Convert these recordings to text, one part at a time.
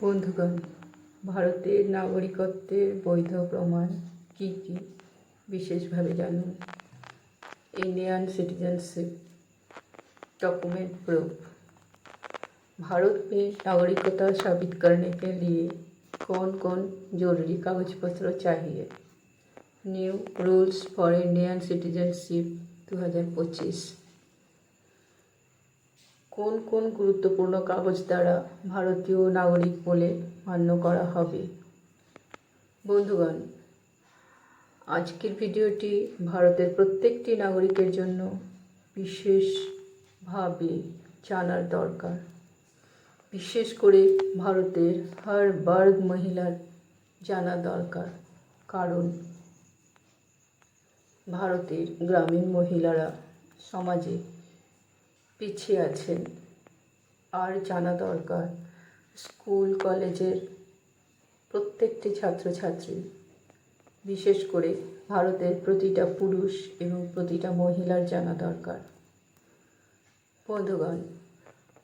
বন্ধুগণ, ভারতের নাগরিকত্বের বৈধ প্রমাণ কি विशेष বিশেষভাবে জানুন। Indian citizenship document proof Bharat में नागरिकता साबित करने के लिए कौन कौन ज़रूरी कागज़ पत्र चाहिए new rules for Indian citizenship 2025 কোন কোন গুরুত্বপূর্ণ কাগজ দ্বারা ভারতীয় নাগরিক বলে মান্য করা হবে? বন্ধুগণ, আজকের ভিডিওটি ভারতের প্রত্যেকটি নাগরিকের জন্য বিশেষভাবে জানার দরকার। বিশেষ করে ভারতের হার বার্গ মহিলার জানা দরকার। কারণ ভারতের গ্রামীণ মহিলারা সমাজে পিছিয়ে আছেন। আর জানা দরকার, স্কুল, কলেজের প্রত্যেকটি ছাত্রছাত্রী, বিশেষ করে ভারতের প্রতিটা পুরুষ এবং প্রতিটা মহিলার জানা দরকার। বন্ধুগণ,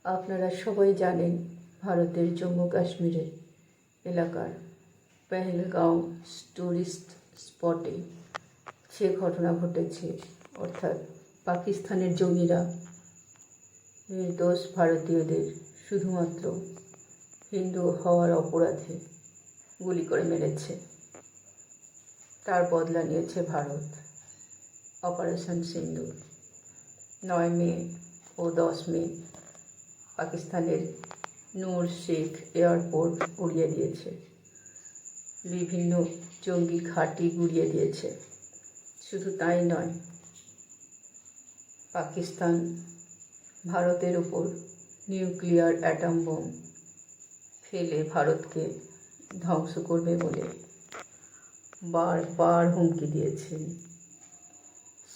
আপনারা সবাই জানেন ভারতের জম্মু কাশ্মীরের এলাকার পেহেলগাঁও টুরিস্ট স্পটে যে ঘটনা ঘটেছে। অর্থাৎ পাকিস্তানের জঙ্গিরা নির্দোষ ভারতীয়দের শুধুমাত্র হিন্দু হওয়ার অপরাধে গুলি করে মেরেছে। তার বদলা নিয়েছে ভারত। অপারেশন সিন্ধু নয় মে ও দশ মে পাকিস্তানের নূর শেখ এয়ারপোর্ট উড়িয়ে দিয়েছে। বিভিন্ন জঙ্গি ঘাঁটি গুড়িয়ে দিয়েছে। শুধু তাই নয়, পাকিস্তান ভারতের উপর নিউক্লিয়ার অ্যাটম বোম ফেলে ভারতকে ধ্বংস করবে বলে বারবার হুমকি দিয়েছেন।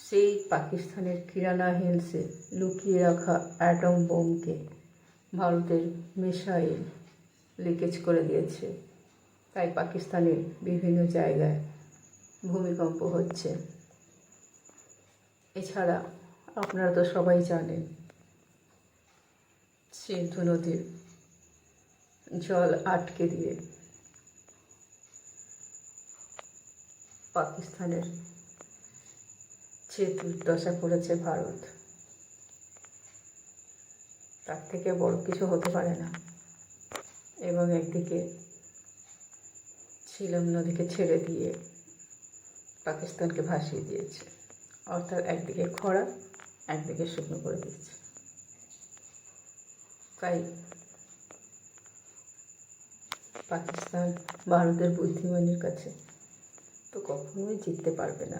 সেই পাকিস্তানের কিরানা হিলসে লুকিয়ে রাখা অ্যাটম বোমকে ভারতের মিসাইল লিকেজ করে দিয়েছে। তাই পাকিস্তানের বিভিন্ন জায়গায় ভূমিকম্প হচ্ছে। এছাড়া আপনারা তো সবাই জানেন সিন্ধু নদীর জল আটকে দিয়ে পাকিস্তানের যে দুর্দশা করেছে ভারত, তার থেকে বড় কিছু হতে পারে না। এবং একদিকে ছিলম নদীকে ছেড়ে দিয়ে পাকিস্তানকে ভাসিয়ে দিয়েছে। অর্থাৎ একদিকে খরা, একদিকে শুকনো করে দিয়েছে। তাই পাকিস্তান ভারতের বুদ্ধিমানের কাছে তো কখনোই জিততে পারবে না।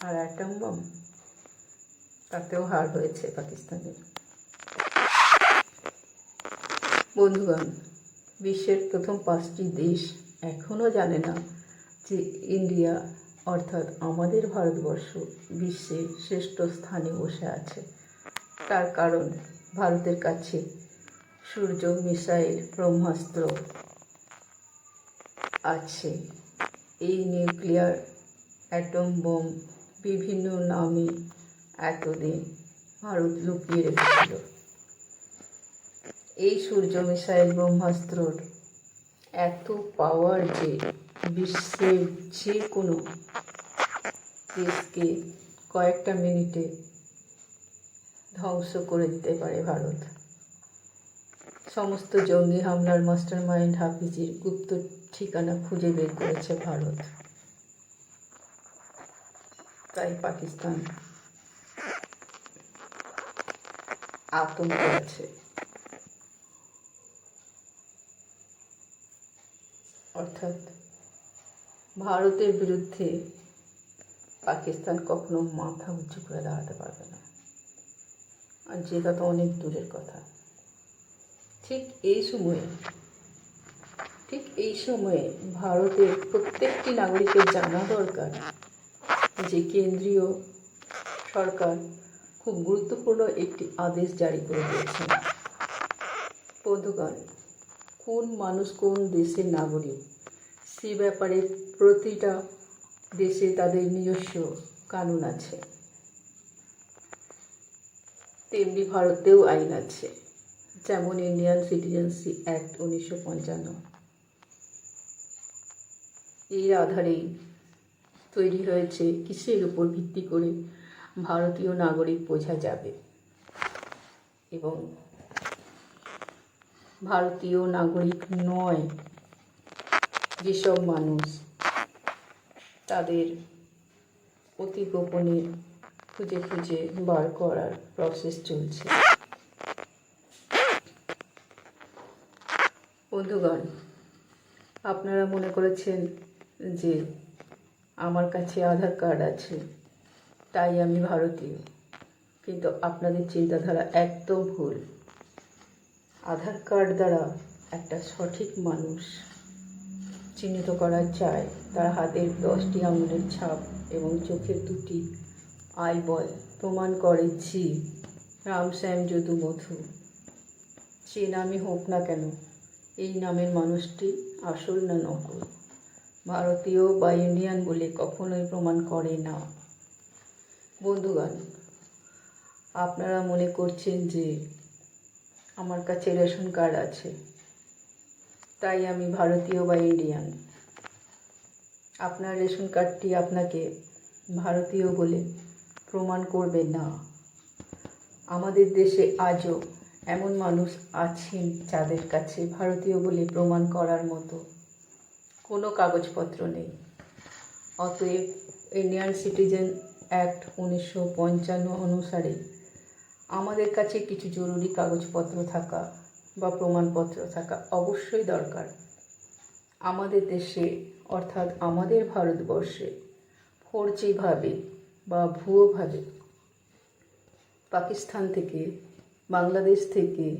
আর অ্যাটম বম তাতেও হার হয়েছে পাকিস্তানের। বন্ধুগণ, বিশ্বের প্রথম পাঁচটি দেশ এখনও জানে না যে ইন্ডিয়া, অর্থাৎ আমাদের ভারতবর্ষ, বিশ্বের শ্রেষ্ঠ স্থানে বসে আছে। তার কারণ ভারতের কাছে। সূর্য, মিসাইল, ব্রহ্মাস্ত্র আছে। এই নিউক্লিয়ার অ্যাটম বোম বিভিন্ন নামে এতদিন ভারত লুকিয়ে রেখেছিল। এই সূর্য, মিসাইল, ব্রহ্মাস্ত্রর এত পাওয়ার যে বিশ্বের যে কোনো দেশকে কয়েকটা মিনিটে ধ্বংস করে দিতে পারে ভারত। সমস্ত জঙ্গি হামলার মাস্টার মাইন্ড হাফিজের গুপ্ত ঠিকানা খুঁজে বের করেছে ভারত। তাই পাকিস্তান আতঙ্ক আছে। অর্থাৎ ভারতের বিরুদ্ধে পাকিস্তান কখনো মাথা উঁচু করে দাঁড়াতে পারবে না। আর যেটা তো অনেক দূরের কথা। ঠিক এই সময়ে, ঠিক এই সময়ে ভারতের প্রত্যেকটি নাগরিকের জানা দরকার যে কেন্দ্রীয় সরকার খুব গুরুত্বপূর্ণ একটি আদেশ জারি করে দিয়েছে। বন্ধুগণ, কোন মানুষ, কোন দেশের নাগরিক, সে ব্যাপারে প্রতিটা দেশে তাদের নিজস্ব কানুন আছে। তেমনি ভারতেও আইন আছে, যেমন ইন্ডিয়ান সিটিজেন্সিপ অ্যাক্ট উনিশশো পঞ্চান্ন। এর আধারেই তৈরি হয়েছে কিসের উপর ভিত্তি করে ভারতীয় নাগরিক বোঝা যাবে এবং ভারতীয় নাগরিক নয়, যেসব মানুষ তাদের অতি গোপনে খুঁজে খুঁজে বার করার প্রসেস চলছে। বন্ধুগণ, আপনারা মনে করেছেন যে আমার কাছে আধার কার্ড আছে, তাই আমি ভারতীয়। কিন্তু আপনাদের চিন্তাধারা একদম ভুল। আধার কার্ড দ্বারা একটা সঠিক মানুষ চিহ্নিত করা যায়, তার হাতের দশটি আঙুলের ছাপ এবং চোখের দুটি আইবল প্রমাণ করে জি রাম শ্যাম যদু মধু যে নামই হোক না কেন, এই নামের মানুষটি আসল না নকল। ভারতীয় বা ইন্ডিয়ান বলে কখনোই প্রমাণ করে না। বন্ধুগণ, আপনারা মনে করছেন যে আমার কাছে রেশন কার্ড আছে, তাই আমি ভারতীয় বা ইন্ডিয়ান। আপনার রেশন কার্ডটি আপনাকে ভারতীয় বলে প্রমাণ করবে না। আমাদের দেশে আজও এমন মানুষ আছেন যাদের কাছে ভারতীয় বলে প্রমাণ করার মতো কোনো কাগজপত্র নেই। অতএব ইন্ডিয়ান সিটিজেন অ্যাক্ট উনিশশো পঞ্চান্ন অনুসারে আমাদের কাছে কিছু জরুরি কাগজপত্র থাকা বা প্রমাণপত্র থাকা অবশ্যই দরকার। আমাদের দেশে, অর্থাৎ আমাদের ভারতবর্ষে ফর্জিভাবে বা ভুয়োভাবে পাকিস্তান থেকে, বাংলাদেশ থেকে,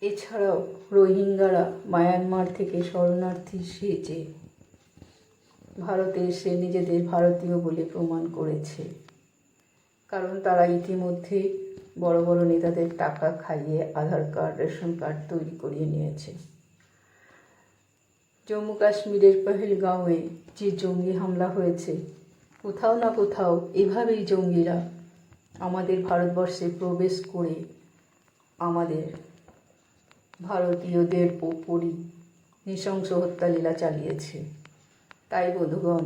এছাড়াও রোহিঙ্গারা মায়ানমার থেকে শরণার্থী সেজে ভারতে এসে নিজেদের ভারতীয় বলে প্রমাণ করেছে। কারণ তারা ইতিমধ্যে বড় বড় নেতাদের টাকা খাইয়ে আধার কার্ড, রেশন কার্ড তৈরি করিয়ে নিয়েছে। জম্মু কাশ্মীরের পহেলগাঁওয়ে যে জঙ্গি হামলা হয়েছে কোথাও না কোথাও এভাবেই জঙ্গিরা আমাদের ভারতবর্ষে প্রবেশ করে আমাদের ভারতীয়দের ওপরই নৃশংস হত্যালীলা চালিয়েছে। তাই বন্ধুগণ,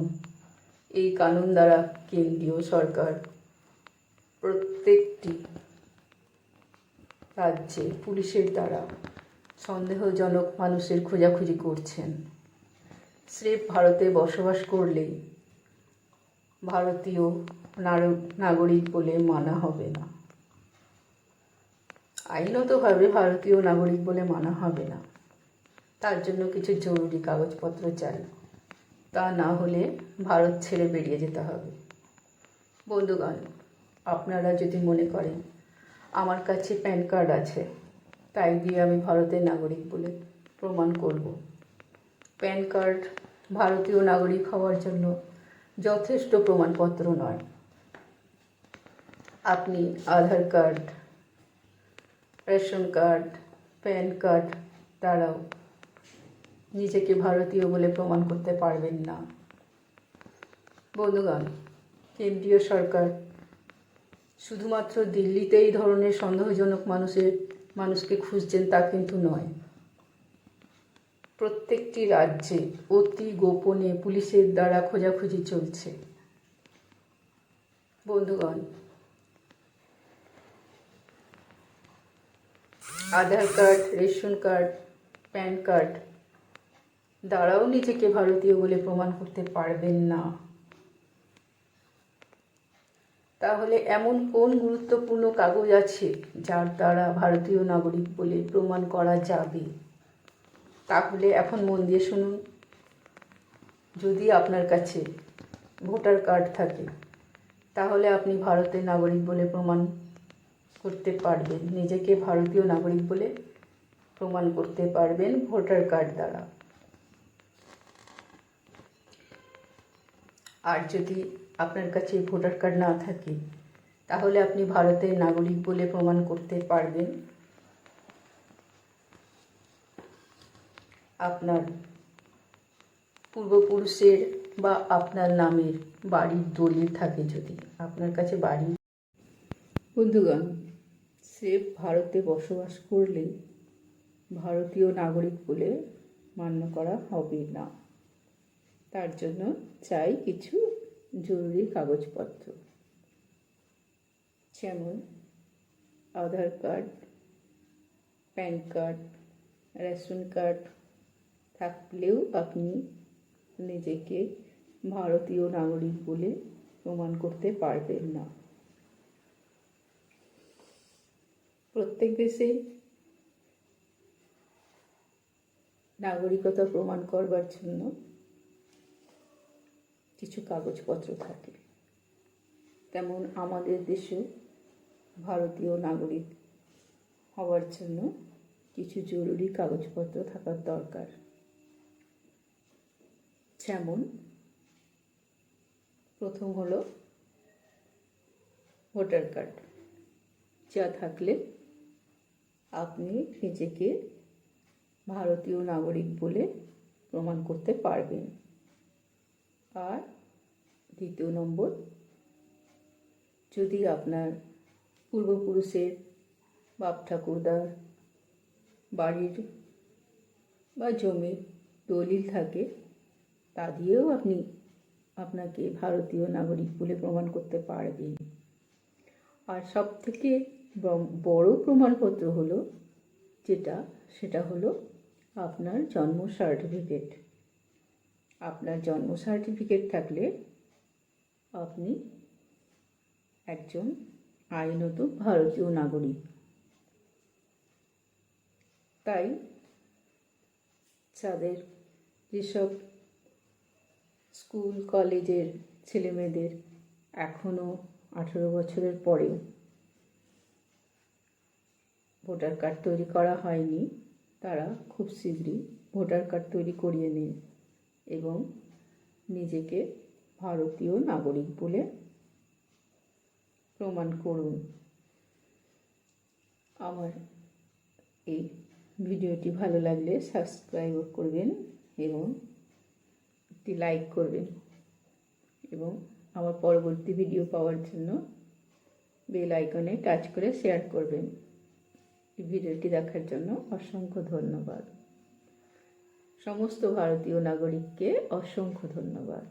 এই কানুন দ্বারা কেন্দ্রীয় সরকার প্রত্যেকটি রাজ্যে পুলিশের দ্বারা সন্দেহজনক মানুষের খোঁজাখুঁজি করছেন। স্রেফ ভারতে বসবাস করলেই ভারতীয় নাগরিক বলে মানা হবে না। আইনতভাবে ভারতীয় নাগরিক বলে মানা হবে না। তার জন্য কিছু জরুরি কাগজপত্র চাই। তা না হলে ভারত ছেড়ে বেরিয়ে যেতে হবে। বন্ধুগণ, আপনারা যদি মনে করেন, আমার কাছে প্যান কার্ড আছে, তাই দিয়ে আমি ভারতের নাগরিক বলে প্রমাণ করব। প্যান কার্ড ভারতীয় নাগরিক হওয়ার জন্য যথেষ্ট প্রমাণপত্র নয়। আপনি Aadhaar card, ration card, PAN card দ্বারাও নিজেকে ভারতীয় বলে প্রমাণ করতে পারবেন না। বন্ধুগণ, কেন্দ্রীয় সরকার শুধুমাত্র দিল্লিতে এই ধরনের সন্দেহজনক মানুষের, মানুষকে খুঁজছেন তা কিন্তু নয়। প্রত্যেকটি রাজ্যে অতি গোপনে পুলিশের দ্বারা খোঁজাখুঁজি চলছে। বন্ধুগণ, Aadhaar card, ration card, PAN card দ্বারাও নিজেকে ভারতীয় বলে প্রমাণ করতে পারবেন না। তাহলে এমন কোন গুরুত্বপূর্ণ কাগজ আছে যার দ্বারা ভারতীয় নাগরিক বলে প্রমাণ করা যাবে? তাহলে এখন মন দিয়ে শুনুন। যদি আপনার কাছে ভোটার কার্ড থাকে, তাহলে আপনি ভারতের নাগরিক বলে প্রমাণ করতে পারবেন। নিজেকে ভারতীয় নাগরিক বলে প্রমাণ করতে পারবেন ভোটার কার্ড দ্বারা। আর যদি আপনার কাছে ভোটার কার্ড না থাকে, তাহলে আপনি ভারতের নাগরিক বলে প্রমাণ করতে পারবেন। আপনার পূর্বপুরুষের বা আপনার নামের বাড়ির দলিল থাকে যদি। আপনার কাছে বাড়ি বন্ধুগণ, স্রেফ ভারতে বসবাস করলে ভারতীয় নাগরিক বলে মান্য করা হবে না। তার জন্য চাই কিছু জরুরি কাগজপত্র। যেমন Aadhaar card, PAN card, ration card থাকলেও আপনি নিজেকে ভারতীয় নাগরিক বলে প্রমাণ করতে পারবেন না। প্রত্যেক দেশে নাগরিকতা প্রমাণ করবার জন্য কিছু কাগজপত্র থাকে। তেমন আমাদের দেশেও ভারতীয় নাগরিক হওয়ার জন্য কিছু জরুরি কাগজপত্র থাকার দরকার। যেমন, প্রথম হলো ভোটার কার্ড। যা থাকলে আপনি নিজেকে ভারতীয় নাগরিক বলে প্রমাণ করতে পারবেন। আর দ্বিতীয় নম্বর, যদি আপনার পূর্বপুরুষের বাপ ঠাকুরদার বাড়ির বা জমির দলিল থাকে তা দিয়েও আপনি আপনাকে ভারতীয় নাগরিক বলে প্রমাণ করতে পারবেন। আর সব থেকে বড় প্রমাণপত্র হলো যেটা, সেটা হলো আপনার জন্ম সার্টিফিকেট আপনার জন্ম সার্টিফিকেট থাকলে আপনি একজন আইনত ভারতীয় নাগরিক। তাই যাদের যেসব স্কুল, কলেজের ছেলেমেয়েদের এখনও আঠেরো বছরের পরেও ভোটার কার্ড তৈরি করা হয়নি। তারা খুব শীঘ্রই ভোটার কার্ড তৈরি করিয়ে নিন এবং নিজেকে ভারতীয় নাগরিক বলে প্রমাণ করুন। আমার এই ভিডিওটি ভালো লাগলে সাবস্ক্রাইব করবেন এবং একটি লাইক করবেন। এবং আমার পরবর্তী ভিডিও পাওয়ার জন্য বেল আইকনে টাচ করে শেয়ার করবেন। এই ভিডিওটি দেখার জন্য অসংখ্য ধন্যবাদ। সমস্ত ভারতীয় নাগরিককে অসংখ্য ধন্যবাদ।